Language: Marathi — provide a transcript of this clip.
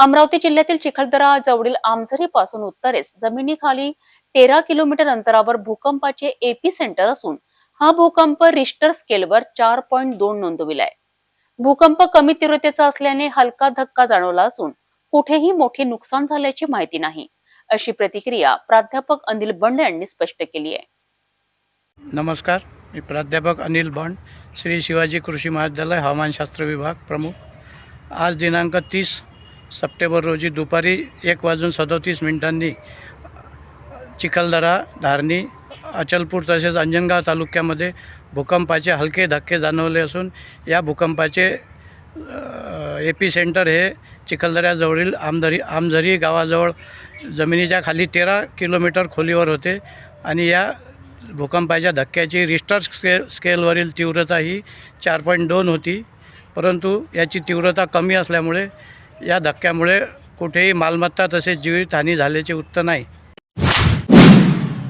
अमरावती जिल्ह्यातील चिखलदरा जवळील आमझरी पासून उत्तरेस जमिनीखाली तेरा किलोमीटर अंतरावर भूकंपाचे एपी सेंटर असून हा भूकंप रिस्टर स्केलवर चार पॉईंट दोन नोंदविलाय भूकंप कमी तीव्रतेचा असल्याने हलका धक्का जाणवला असून कुठेही मोठे नुकसान झाल्याची माहिती नाही अशी प्रतिक्रिया प्राध्यापक अनिल बंड यांनी स्पष्ट केली आहे. नमस्कार मी प्राध्यापक अनिल बंड श्री शिवाजी कृषी महाविद्यालय हवामानशास्त्र विभाग प्रमुख. आज दिनांक तीस सप्टेंबर रोजी दुपारी एक वाजून सदोतीस मिनिटांनी चिखलदरा धारणी अचलपूर तसेच अंजनगाव तालुक्यामध्ये भूकंपाचे हलके धक्के जाणवले असून या भूकंपाचे एपी सेंटर हे चिखलदऱ्याजवळील आमदरी आमझरी गावाजवळ जमिनीच्या खाली तेरा किलोमीटर खोलीवर होते आणि या भूकंपाच्या धक्क्याची रिस्टर स्के स्केलवरील तीव्रता ही चार पॉईंट दोन होती. परंतु याची तीव्रता कमी असल्यामुळे या धक्क्यामुळे कुठेही मालमत्ता तसेच जीवितहानी झाल्याचे वृत्त नाही.